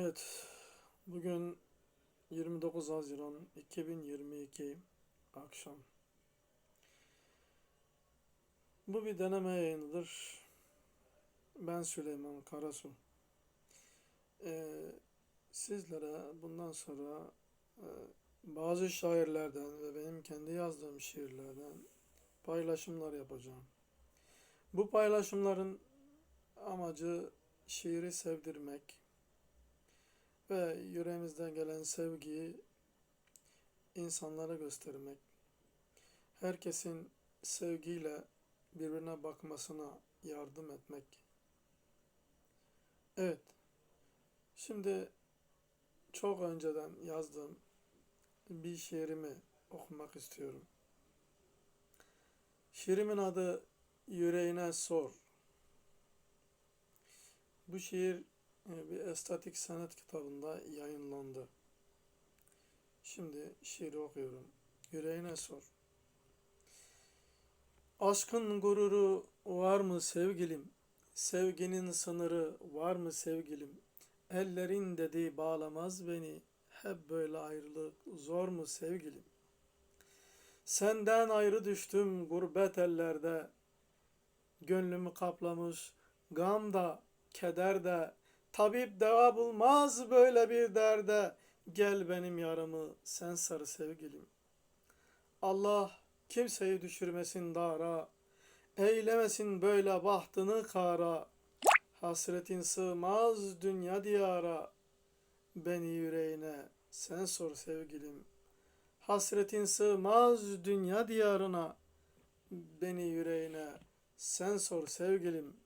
Evet, bugün 29 Haziran 2022 akşam. Bu bir deneme yayınıdır. Ben Süleyman Karasu. Ee, sizlere bundan sonra e, bazı şairlerden ve benim kendi yazdığım şiirlerden paylaşımlar yapacağım. Bu paylaşımların amacı şiiri sevdirmek ve yüreğimizden gelen sevgiyi insanlara göstermek. Herkesin sevgiyle birbirine bakmasına yardım etmek. Evet. Şimdi çok önceden yazdığım bir şiirimi okumak istiyorum. Şiirimin adı Yüreğine Sor. Bu şiir bir estetik sanat kitabında yayınlandı. Şimdi şiiri okuyorum. Yüreğine sor. Aşkın gururu var mı sevgilim? Sevginin sınırı var mı sevgilim? Ellerin dedi bağlamaz beni. Hep böyle ayrılık zor mu sevgilim? Senden ayrı düştüm gurbet ellerde. Gönlümü kaplamış gam da keder de. Tabip deva bulmaz böyle bir derde. Gel benim yaramı sen sarı sevgilim. Allah kimseyi düşürmesin dara. Eylemesin böyle bahtını kara. Hasretin sığmaz dünya diyara. Beni yüreğine sen sor sevgilim. Hasretin sığmaz dünya diyarına. Beni yüreğine sen sor sevgilim.